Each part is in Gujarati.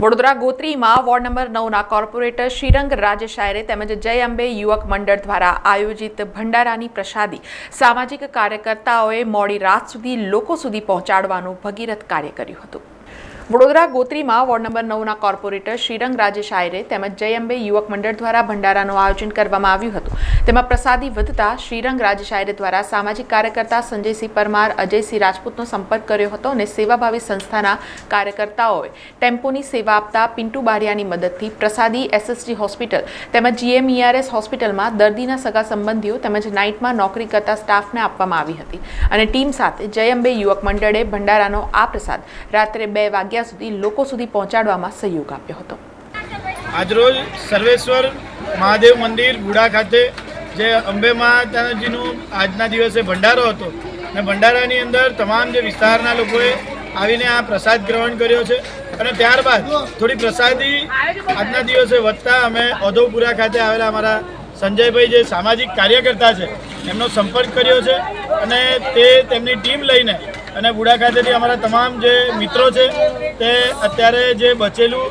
વડોદરા ગોત્રીમાં વોર્ડ નંબર નવના કોર્પોરેટર શ્રીરંગ રાજશાયરે તેમજ જય અંબે યુવક મંડળ દ્વારા આયોજિત ભંડારાની પ્રસાદી સામાજિક કાર્યકર્તાઓએ મોડી રાત સુધી લોકો સુધી પહોંચાડવાનું ભગીરથ કાર્ય કર્યું હતું. વડોદરા ગોત્રીમાં વોર્ડ નંબર નવના કોર્પોરેટર શ્રીરંગ રાજશાયરે તેમજ જય અંબે યુવક મંડળ દ્વારા ભંડારાનું આયોજન કરવામાં આવ્યું હતું. તેમાં પ્રસાદી વધતા શ્રીરંગ રાજશાયરે દ્વારા સામાજિક કાર્યકર્તા સંજયસિંહ પરમાર, અજયસિંહ રાજપૂતનો સંપર્ક કર્યો હતો અને સેવાભાવી સંસ્થાના કાર્યકર્તાઓએ ટેમ્પોની સેવા આપતા પિન્ટુ બારિયાની મદદથી પ્રસાદી એસએસજી હોસ્પિટલ તેમજ જીએમઈઆરએસ હોસ્પિટલમાં દર્દીના સગા સંબંધીઓ તેમજ નાઇટમાં નોકરી કરતા સ્ટાફને આપવામાં આવી હતી. અને ટીમ સાથે જય અંબે યુવક મંડળે ભંડારાનો આ પ્રસાદ રાત્રે બે વાગ્યા સુધી લોકો સુધી પહોંચાડવામાં સહયોગ આપ્યો હતો. આજરોજ સર્વેશ્વર મહાદેવ મંદિર બુડા ખાતે જે અંબે માતાજીનું આજના દિવસે ભંડારો હતો, અને ભંડારાની અંદર તમામ જે વિસ્તારના લોકોએ આવીને આ પ્રસાદ ગ્રહણ કર્યો છે. અને ત્યારબાદ થોડી પ્રસાદી આજના દિવસે વધતા અમે અધોપુરા ખાતે આવેલા અમારા સંજયભાઈ જે સામાજિક કાર્યકર્તા છે, એમનો સંપર્ક કર્યો છે. અને તે તેમની ટીમ લઈને અને બુડા ખાતેથી અમારા તમામ જે મિત્રો છે, તે અત્યારે જે બચેલું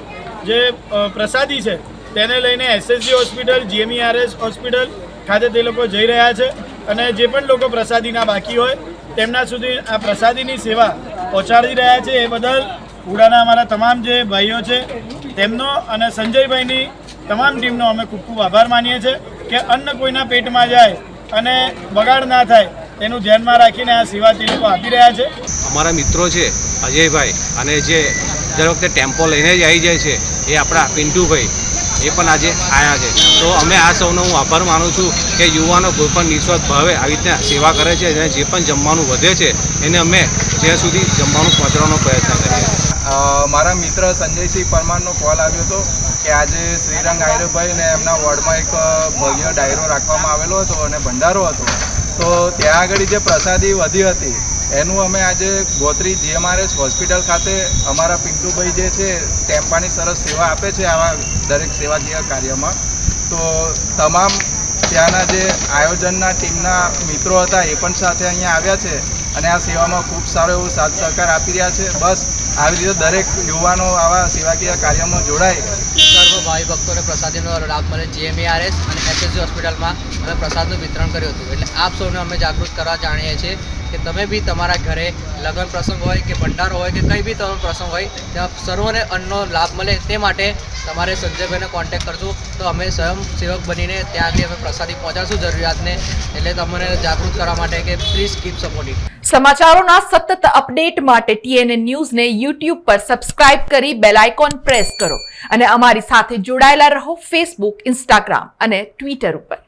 જે પ્રસાદી છે, તેને લઈને એસએસજી હોસ્પિટલ જીએમઈઆરએસ હોસ્પિટલ ખાતે તે લોકો જઈ રહ્યા છે અને જે પણ લોકો પ્રસાદીના બાકી હોય, તેમના સુધી આ પ્રસાદીની સેવા પહોંચાડી રહ્યા છે. એ બદલ ઉડાના અમારા તમામ જે ભાઈઓ છે, તેમનો અને સંજયભાઈની તમામ ટીમનો અમે ખૂબ ખૂબ આભાર માનીએ છીએ કે અન્ન કોઈના પેટમાં જાય અને બગાડ ના થાય તેનું ધ્યાનમાં રાખીને આ સેવા તે લોકો આપી રહ્યા છે. અમારા મિત્રો છે અજયભાઈ અને જે દર વખતે ટેમ્પો લઈને જ આવી જાય છે એ આપણા પિન્ટુભાઈ એ પણ આજે આવ્યા છે. તો અમે આ સૌનો હું આભાર માનું છું કે યુવાનો કોઈ પણ નિસ્વાર્થ ભાવે આવી રીતના સેવા કરે છે અને જે પણ જમવાનું વધે છે એને અમે જ્યાં સુધી જમવાનું પહોંચવાનો પ્રયત્ન કરીએ છીએ. મારા મિત્ર સંજયસિંહ પરમારનો કોલ આવ્યો હતો કે આજે શ્રીરંગ આયરભાઈ ને એમના વોર્ડમાં એક ભવ્ય ડાયરો રાખવામાં આવેલો હતો અને ભંડારો હતો. તો ત્યાં આગળ જે પ્રસાદી વધી હતી, એનું અમે આજે ગોત્રી જીએમઆરએસ હોસ્પિટલ ખાતે અમારા પિન્ટુભાઈ જે છે, ટેમ્પાની સરસ સેવા આપે છે આવા દરેક સેવાકીય કાર્યમાં. તો તમામ ત્યાંના જે આયોજનના ટીમના મિત્રો હતા એ પણ સાથે અહીંયા આવ્યા છે અને આ સેવામાં ખૂબ સારો એવો સાથ સહકાર આપી રહ્યા છે. બસ, આવી રીતે દરેક યુવાનો આવા સેવાકીય કાર્યમાં જોડાય. સર્વ ભાઈ ભક્તોને પ્રસાદીનો લાભ મળે. જીએમઈઆરએસ અને એસએસજી હોસ્પિટલમાં અમે પ્રસાદનું વિતરણ કર્યું હતું. એટલે આપ સૌને અમે જાગૃત કરવા જાણીએ છીએ. કે તમે બી તમારા ઘરે લગ્ન પ્રસંગ હોય કે ભંડારો હોય કે કંઈ બી તમારો પ્રસંગ હોય ત્યાં સર્વને અન્નનો લાભ મળે તે માટે તમારે સંજયભાઈને કોન્ટેક્ટ કરજો. તો અમે સ્વયંસેવક બનીને ત્યાંથી અમે પ્રસાદી પહોંચાડશું જરૂરિયાતને, એટલે તમને જાગૃત કરવા માટે કે પ્લીઝ કીપ સપોર્ટિંગ સમાચારોના સતત અપડેટ માટે ટીએનએ ન્યૂઝને યુટ્યુબ પર સબસ્ક્રાઇબ કરી બેલ આઇકોન પ્રેસ કરો. અને અમારી સાથે જોડાયેલા રહો ફેસબુક ઇન્સ્ટાગ્રામ અને ટ્વિટર ઉપર.